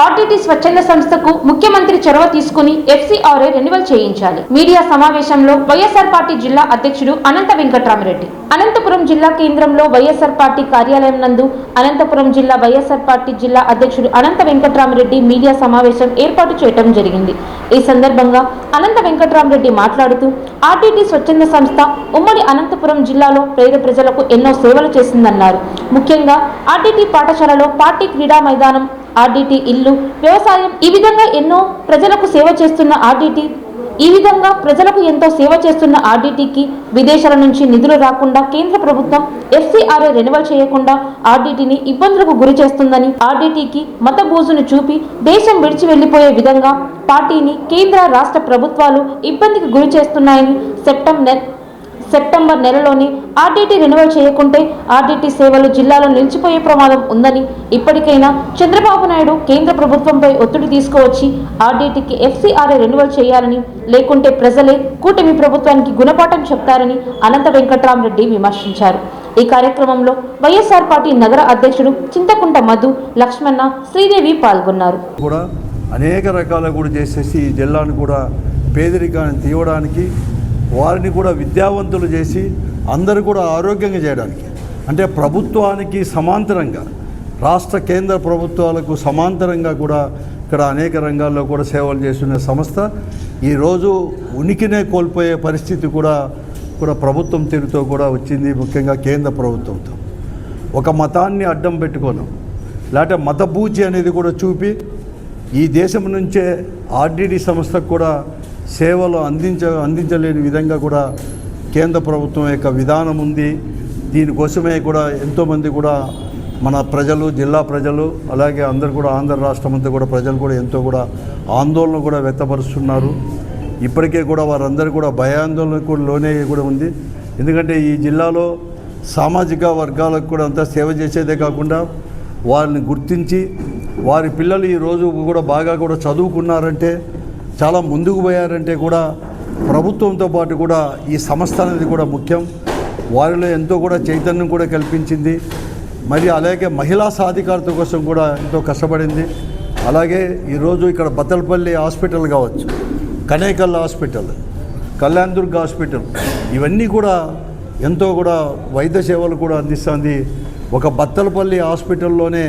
RTT స్వచ్ఛంద సంస్థకు ముఖ్యమంత్రి చొరవ తీసుకుని ఎఫ్సీఆర్ఏ రెన్యువల్ చేయించాలి. మీడియా సమావేశంలో వైఎస్ఆర్ పార్టీ జిల్లా అధ్యక్షుడు అనంత వెంకట్రామరెడ్డి అనంతపురం జిల్లా కేంద్రంలో వైఎస్ఆర్ పార్టీ కార్యాలయం నందు అనంతపురం జిల్లా వైఎస్ఆర్ పార్టీ జిల్లా అధ్యక్షుడు అనంత వెంకట్రామరెడ్డి మీడియా సమావేశం ఏర్పాటు చేయడం జరిగింది. ఈ సందర్భంగా అనంత వెంకట్రామరెడ్డి మాట్లాడుతూ ఆర్టీటీ స్వచ్ఛంద సంస్థ ఉమ్మడి అనంతపురం జిల్లాలో పేద ప్రజలకు ఎన్నో సేవలు చేసిందన్నారు. ముఖ్యంగా ఆర్టీటీ పాఠశాలలో పార్టీ క్రీడా మైదానం ఆర్డిటి ఇల్లు వ్యవసాయం ఈ విధంగా ఎన్నో ప్రజలకు సేవ చేస్తున్న ఆర్డిటి ఈ విధంగా ప్రజలకు ఎంతో సేవ చేస్తున్న ఆర్డీటీకి విదేశాల నుంచి నిధులు రాకుండా కేంద్ర ప్రభుత్వం ఎఫ్సీఆర్ఏ రెన్యువల్ చేయకుండా ఆర్డీటీని ఇబ్బందులకు గురి చేస్తుందని ఆర్డీటీకి మత బూజును చూపి దేశం విడిచి వెళ్ళిపోయే విధంగా పార్టీని కేంద్ర రాష్ట్ర ప్రభుత్వాలు ఇబ్బందికి గురి చేస్తున్నాయని సెప్టెంబర్ సెప్టెంబర్ నెలలోని ఆర్డీటీ రెన్యువల్ చేయకుంటే ఆర్డీటీ సేవలు జిల్లాలో నిలిచిపోయే ప్రమాదం ఉందని ఇప్పటికైనా చంద్రబాబు నాయుడు కేంద్ర ప్రభుత్వంపై ఒత్తిడి తీసుకువచ్చి ఆర్డీటీకి ఎఫ్సీఆర్ఏ రెన్యువల్ చేయాలని లేకుంటే ప్రజలే కూటమి ప్రభుత్వానికి గుణపాఠం చెప్తారని అనంత వెంకట్రామరెడ్డి విమర్శించారు. ఈ కార్యక్రమంలో వైఎస్ఆర్ పార్టీ నగర అధ్యక్షుడు చింతకుంట మధు లక్ష్మణ శ్రీదేవి పాల్గొన్నారు. కూడా అనేక రకాల కూడా చేసేసి ఈ జిల్లాను కూడా పేదరికాన్ని తీయడానికి వారిని కూడా విద్యావంతులు చేసి అందరూ కూడా ఆరోగ్యంగా చేయడానికి. అంటే ప్రభుత్వానికి సమాంతరంగా రాష్ట్ర కేంద్ర ప్రభుత్వాలకు సమాంతరంగా కూడా ఇక్కడ అనేక రంగాల్లో కూడా సేవలు చేస్తున్న సంస్థ ఈరోజు ఉనికినే కోల్పోయే పరిస్థితి కూడా కూడా ప్రభుత్వం తీరుతో కూడా వచ్చింది ముఖ్యంగా కేంద్ర ప్రభుత్వంతో. ఒక మతాన్ని అడ్డం పెట్టుకోను. లేకపోతే మతబూచి అనేది కూడా చూపి ఈ దేశం నుంచే ఆర్డీడీ సంస్థకు కూడా సేవలు అందించ అందించలేని విధంగా కూడా కేంద్ర ప్రభుత్వం యొక్క విధానం ఉంది. దీనికోసమే కూడా ఎంతోమంది కూడా మన ప్రజలు జిల్లా ప్రజలు అలాగే అందరు కూడా ఆంధ్ర రాష్ట్రం అంతా కూడా ప్రజలు కూడా ఎంతో కూడా ఆందోళన కూడా వ్యక్తపరుస్తున్నారు. ఇప్పటికే కూడా వారందరూ కూడా భయాందోళనకు కూడా లోనే కూడా ఉంది. ఎందుకంటే ఈ జిల్లాలో సామాజిక వర్గాలకు కూడా అంతా సేవ చేసేదే కాకుండా వారిని గుర్తించి వారి పిల్లలు ఈ రోజు కూడా బాగా కూడా చదువుకున్నారంటే చాలా ముందుకు పోయారంటే కూడా ప్రభుత్వంతో పాటు కూడా ఈ సంస్థ అనేది కూడా ముఖ్యం. వారిలో ఎంతో కూడా చైతన్యం కూడా కల్పించింది. మరి అలాగే మహిళా సాధికారత కోసం కూడా ఎంతో కష్టపడింది. అలాగే ఈరోజు ఇక్కడ బత్తలపల్లి హాస్పిటల్ కావచ్చు Kanekal hospital Kalyandurg hospital ఇవన్నీ కూడా ఎంతో కూడా వైద్య సేవలు కూడా అందిస్తుంది. ఒక బత్తలపల్లి హాస్పిటల్లోనే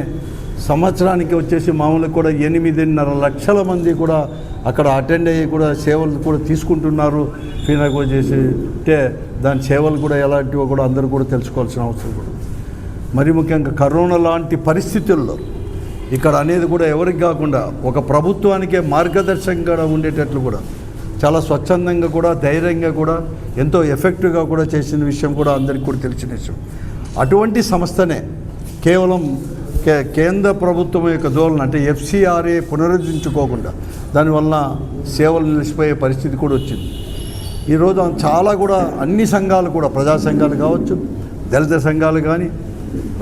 సంవత్సరానికి వచ్చేసి మామూలుగా కూడా ఎనిమిదిన్నర లక్షల మంది కూడా అక్కడ అటెండ్ అయ్యి కూడా సేవలు కూడా తీసుకుంటున్నారు. ఫీనా చేసి అంటే దాని సేవలు కూడా ఎలాంటివో కూడా అందరూ కూడా తెలుసుకోవాల్సిన అవసరం కూడా మరి ముఖ్యంగా కరోనా లాంటి పరిస్థితుల్లో ఇక్కడ అనేది కూడా ఎవరికి కాకుండా ఒక ప్రభుత్వానికే మార్గదర్శకంగా ఉండేటట్లు కూడా చాలా స్వచ్ఛందంగా కూడా ధైర్యంగా కూడా ఎంతో ఎఫెక్టివ్గా కూడా చేసిన విషయం కూడా అందరికీ కూడా తెలిసిన విషయం. అటువంటి సంస్థనే కేవలం కే కేంద్ర ప్రభుత్వం యొక్క ధోరణి అంటే ఎఫ్సిఆర్ఏ పునరుద్ధరించుకోకుండా దానివల్ల సేవలు నిలిచిపోయే పరిస్థితి కూడా వచ్చింది. ఈరోజు చాలా కూడా అన్ని సంఘాలు కూడా ప్రజా సంఘాలు కావచ్చు దళిత సంఘాలు కానీ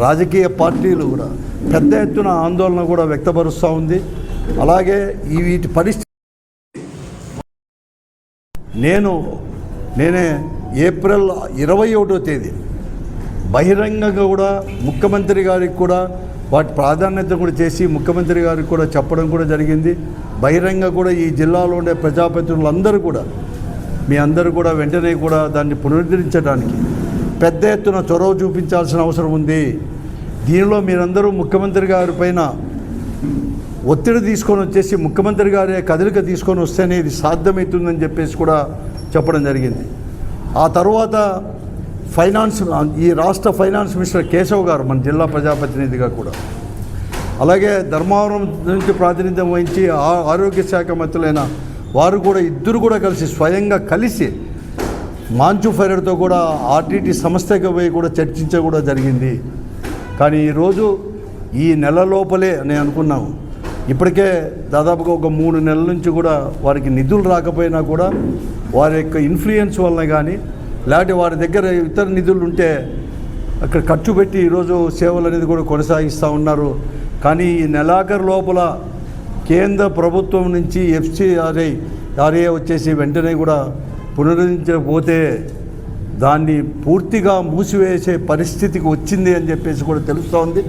రాజకీయ పార్టీలు కూడా పెద్ద ఎత్తున ఆందోళన కూడా వ్యక్తపరుస్తూ ఉంది. అలాగే ఈ వీటి పరిస్థితి నేను నేనే ఏప్రిల్ ఇరవై ఒకటో తేదీ బహిరంగంగా కూడా ముఖ్యమంత్రి గారికి కూడా వాటి ప్రాధాన్యత కూడా చేసి ముఖ్యమంత్రి గారికి కూడా చెప్పడం కూడా జరిగింది. బహిరంగ కూడా ఈ జిల్లాలో ఉండే ప్రజాప్రతినిధులందరూ కూడా మీ అందరూ కూడా వెంటనే కూడా దాన్ని పునరుద్ధరించడానికి పెద్ద ఎత్తున చొరవ చూపించాల్సిన అవసరం ఉంది. దీనిలో మీరందరూ ముఖ్యమంత్రి గారి పైన ఒత్తిడి తీసుకొని వచ్చేసి ముఖ్యమంత్రి గారే కదలిక తీసుకొని వస్తేనే ఇది సాధ్యమవుతుందని చెప్పేసి కూడా చెప్పడం జరిగింది. ఆ తర్వాత ఫైనాన్స్ ఈ రాష్ట్ర ఫైనాన్స్ మినిస్టర్ కేశవ్ గారు మన జిల్లా ప్రజాప్రతినిధిగా కూడా. అలాగే ధర్మవరం నుంచి ప్రాతినిధ్యం వహించి ఆ- ఆరోగ్య శాఖ మంత్రులైన వారు కూడా ఇద్దరు కూడా కలిసి స్వయంగా కలిసి మాంచు ఫైరర్తో కూడా ఆర్టీటీ సంస్థకి పోయి కూడా చర్చించ కూడా జరిగింది. కానీ ఈరోజు ఈ నెల లోపలే నేను అనుకున్నాము. ఇప్పటికే దాదాపుగా ఒక మూడు నెలల నుంచి కూడా వారికి నిధులు రాకపోయినా కూడా వారి యొక్క ఇన్ఫ్లుయెన్స్ వలన కానీ లేకపోతే వారి దగ్గర ఇతర నిధులు ఉంటే అక్కడ ఖర్చు పెట్టి ఈరోజు సేవలు అనేది కూడా కొనసాగిస్తూ ఉన్నారు. కానీ ఈ నెలాఖరు లోపల కేంద్ర ప్రభుత్వం నుంచి ఎఫ్సిఆర్ఐ ఆర్ఏ వచ్చేసి వెంటనే కూడా పునరుద్ధరించకపోతే దాన్ని పూర్తిగా మూసివేసే పరిస్థితికి వచ్చింది అని చెప్పేసి కూడా తెలుస్తూ ఉంది.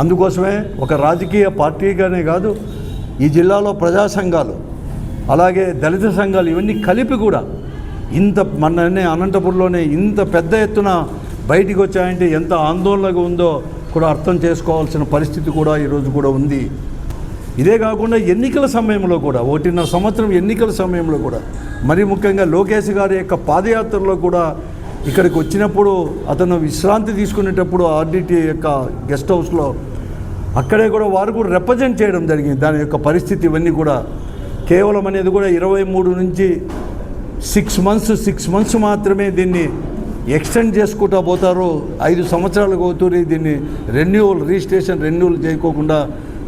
అందుకోసమే ఒక రాజకీయ పార్టీగానే కాదు ఈ జిల్లాలో ప్రజా సంఘాలు అలాగే దళిత సంఘాలు ఇవన్నీ కలిపి కూడా ఇంత మననే అనంతపురంలోనే ఇంత పెద్ద ఎత్తున బయటికి వచ్చాయంటే ఎంత ఆందోళనగా ఉందో కూడా అర్థం చేసుకోవాల్సిన పరిస్థితి కూడా ఈరోజు కూడా ఉంది. ఇదే కాకుండా ఎన్నికల సమయంలో కూడా ఒకటిన్నర సంవత్సరం ఎన్నికల సమయంలో కూడా మరి ముఖ్యంగా లోకేష్ గారి యొక్క పాదయాత్రలో కూడా ఇక్కడికి వచ్చినప్పుడు అతను విశ్రాంతి తీసుకునేటప్పుడు ఆర్డిటి యొక్క గెస్ట్ హౌస్లో అక్కడే కూడా వారు కూడా రిప్రజెంట్ చేయడం జరిగింది. దాని యొక్క పరిస్థితి ఇవన్నీ కూడా కేవలం అనేది కూడా ఇరవై మూడు నుంచి సిక్స్ మంత్స్ సిక్స్ మంత్స్ మాత్రమే దీన్ని ఎక్స్టెండ్ చేసుకుంటా పోతారు. ఐదు సంవత్సరాలకు అవుతుంది దీన్ని రెన్యూవల్ రిజిస్ట్రేషన్ రెన్యూవల్ చేయకోకుండా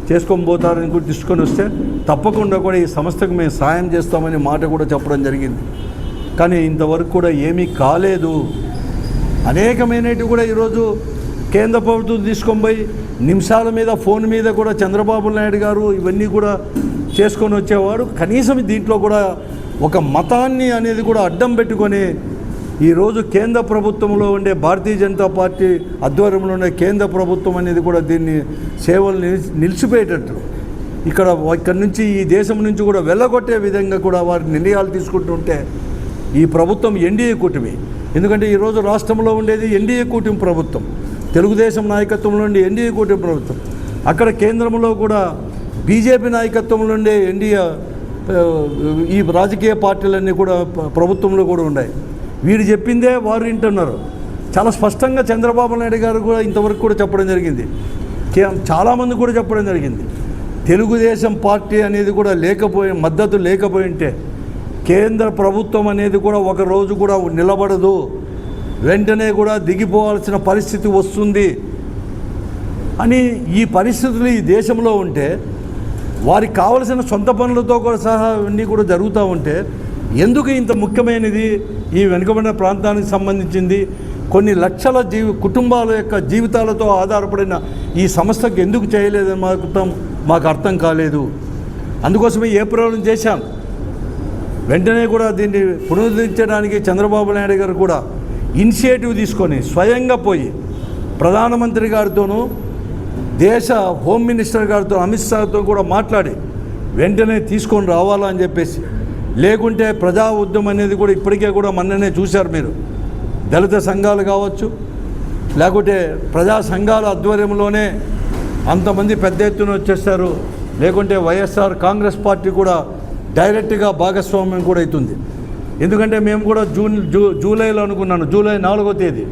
చేసుకొని పోతారని కూడా తీసుకొని వస్తే తప్పకుండా కూడా ఈ సంస్థకు మేము సాయం చేస్తామని మాట కూడా చెప్పడం జరిగింది. కానీ ఇంతవరకు కూడా ఏమీ కాలేదు. అనేకమైనవి కూడా ఈరోజు కేంద్ర ప్రభుత్వం తీసుకొని పోయి నిమిషాల మీద ఫోన్ మీద కూడా చంద్రబాబు నాయుడు గారు ఇవన్నీ కూడా చేసుకొని వచ్చేవాడు కనీసం దీంట్లో కూడా ఒక మతాన్ని అనేది కూడా అడ్డం పెట్టుకొని ఈరోజు కేంద్ర ప్రభుత్వంలో ఉండే భారతీయ జనతా పార్టీ ఆధ్వర్యంలో ఉండే కేంద్ర ప్రభుత్వం అనేది కూడా దీన్ని సేవలు నిలిచిపోయేటట్టు. ఇక్కడ ఇక్కడ నుంచి ఈ దేశం నుంచి కూడా వెళ్ళగొట్టే విధంగా కూడా వారి నిర్ణయాలు తీసుకుంటుంటే ఈ ప్రభుత్వం ఎన్డీఏ కూటమి. ఎందుకంటే ఈరోజు రాష్ట్రంలో ఉండేది ఎన్డీఏ కూటమి ప్రభుత్వం. తెలుగుదేశం నాయకత్వంలో ఉండే ఎన్డీఏ కూటమి ప్రభుత్వం. అక్కడ కేంద్రంలో కూడా బీజేపీ నాయకత్వంలో ఉండే ఎన్డీఏ ఈ రాజకీయ పార్టీలన్నీ కూడా ప్రభుత్వంలో కూడా ఉన్నాయి. వీరు చెప్పిందే వారు వింటున్నారు. చాలా స్పష్టంగా చంద్రబాబు నాయుడు గారు కూడా ఇంతవరకు కూడా చెప్పడం జరిగింది. చాలామంది కూడా చెప్పడం జరిగింది. తెలుగుదేశం పార్టీ అనేది కూడా లేకపోయి మద్దతు లేకపోయి ఉంటే కేంద్ర ప్రభుత్వం అనేది కూడా ఒక రోజు కూడా నిలబడదు. వెంటనే కూడా దిగిపోవాల్సిన పరిస్థితి వస్తుంది. అని ఈ పరిస్థితులు ఈ దేశంలో ఉంటే వారికి కావలసిన సొంత పనులతో కూడా సహా అన్నీ కూడా జరుగుతూ ఉంటే ఎందుకు ఇంత ముఖ్యమైనది ఈ వెనుకబడిన ప్రాంతానికి సంబంధించింది? కొన్ని లక్షల జీవి కుటుంబాల యొక్క జీవితాలతో ఆధారపడిన ఈ సంస్థకు ఎందుకు చేయలేదని మాకు మాకు అర్థం కాలేదు. అందుకోసమే ఏ ప్రయోగం చేశాం? వెంటనే కూడా దీన్ని పునరుద్ధరించడానికి చంద్రబాబు నాయుడు గారు కూడా ఇనిషియేటివ్ తీసుకొని స్వయంగా పోయి ప్రధానమంత్రి గారితోనూ దేశ హోమ్ మినిస్టర్ గారితో అమిత్ షాతో కూడా మాట్లాడి వెంటనే తీసుకొని రావాలని చెప్పేసి. లేకుంటే ప్రజా ఉద్యమం అనేది కూడా ఇప్పటికే కూడా మొన్ననే చూశారు మీరు. దళిత సంఘాలు కావచ్చు లేకుంటే ప్రజా సంఘాల ఆధ్వర్యంలోనే అంతమంది పెద్ద ఎత్తున వచ్చేస్తారు. లేకుంటే వైఎస్ఆర్ కాంగ్రెస్ పార్టీ కూడా డైరెక్ట్గా భాగస్వామ్యం కూడా అవుతుంది. ఎందుకంటే మేము కూడా జూన్ జూ జూలైలో అనుకున్నాను జూలై నాలుగో తేదీ.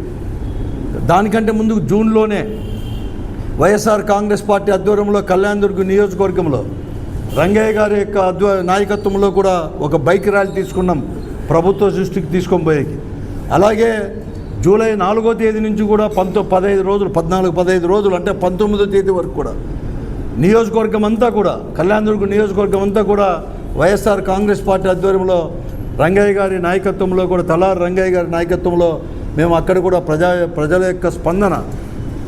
దానికంటే ముందు జూన్లోనే వైఎస్ఆర్ కాంగ్రెస్ పార్టీ ఆధ్వర్యంలో కళ్యాణదుర్గ నియోజకవర్గంలో రంగయ్య గారి యొక్క అధ్వ నాయకత్వంలో కూడా ఒక బైక్ ర్యాలీ తీసుకున్నాం. ప్రభుత్వ దృష్టికి తీసుకొని పోయేకి. అలాగే జూలై నాలుగో తేదీ నుంచి కూడా పంతొ పదహైదు రోజులు పద్నాలుగు పదహైదు రోజులు అంటే పంతొమ్మిదో తేదీ వరకు కూడా. నియోజకవర్గం అంతా కూడా కళ్యాణదుర్గ నియోజకవర్గం అంతా కూడా వైఎస్ఆర్ కాంగ్రెస్ పార్టీ ఆధ్వర్యంలో రంగయ్య గారి నాయకత్వంలో కూడా తలారి రంగయ్య గారి నాయకత్వంలో మేము అక్కడ కూడా ప్రజా ప్రజల యొక్క స్పందన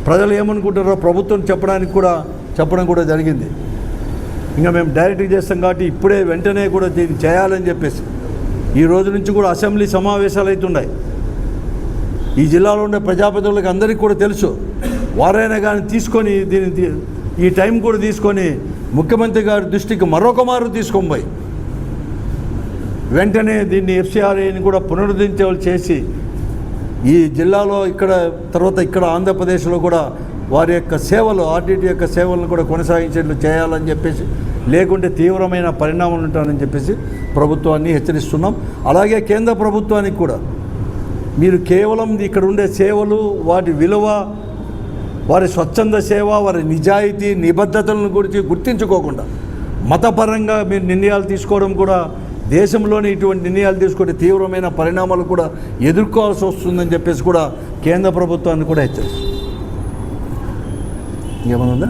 ప్రజలు ఏమనుకుంటారో ప్రభుత్వం చెప్పడానికి కూడా చెప్పడం కూడా జరిగింది. ఇంకా మేము డైరెక్ట్గా చేస్తాం కాబట్టి ఇప్పుడే వెంటనే కూడా దీన్ని చేయాలని చెప్పేసి. ఈ రోజు నుంచి కూడా అసెంబ్లీ సమావేశాలు అవుతున్నాయి. ఈ జిల్లాలో ఉండే ప్రజాప్రతినిధులకు అందరికీ కూడా తెలుసు. వారైనా కానీ తీసుకొని దీన్ని ఈ టైం కూడా తీసుకొని ముఖ్యమంత్రి గారి దృష్టికి మరొక మారు తీసుకొని పోయి. వెంటనే దీన్ని ఎఫ్సిఆర్ఏని కూడా పునరుద్ధరించవలసి చేసి ఈ జిల్లాలో ఇక్కడ తర్వాత ఇక్కడ ఆంధ్రప్రదేశ్లో కూడా వారి యొక్క సేవలు ఆర్డిటి యొక్క సేవలను కూడా కొనసాగించేట్లు చేయాలని చెప్పేసి లేకుంటే తీవ్రమైన పరిణామాలు ఉంటాయని చెప్పేసి ప్రభుత్వాన్ని హెచ్చరిస్తున్నాం. అలాగే కేంద్ర ప్రభుత్వానికి కూడా మీరు కేవలం ఇక్కడ ఉండే సేవలు వాటి విలువ వారి స్వచ్ఛంద సేవ వారి నిజాయితీ నిబద్ధతలను గురించి గుర్తించుకోకుండా మతపరంగా మీరు నిర్ణయాలు తీసుకోవడం కూడా దేశంలోని ఇటువంటి నిర్ణయాలు తీసుకుంటే తీవ్రమైన పరిణామాలు కూడా ఎదుర్కోవాల్సి వస్తుందని చెప్పేసి కూడా కేంద్ర ప్రభుత్వాన్ని కూడా హెచ్చరిస్తుంది. ఏమైనా ఉందా?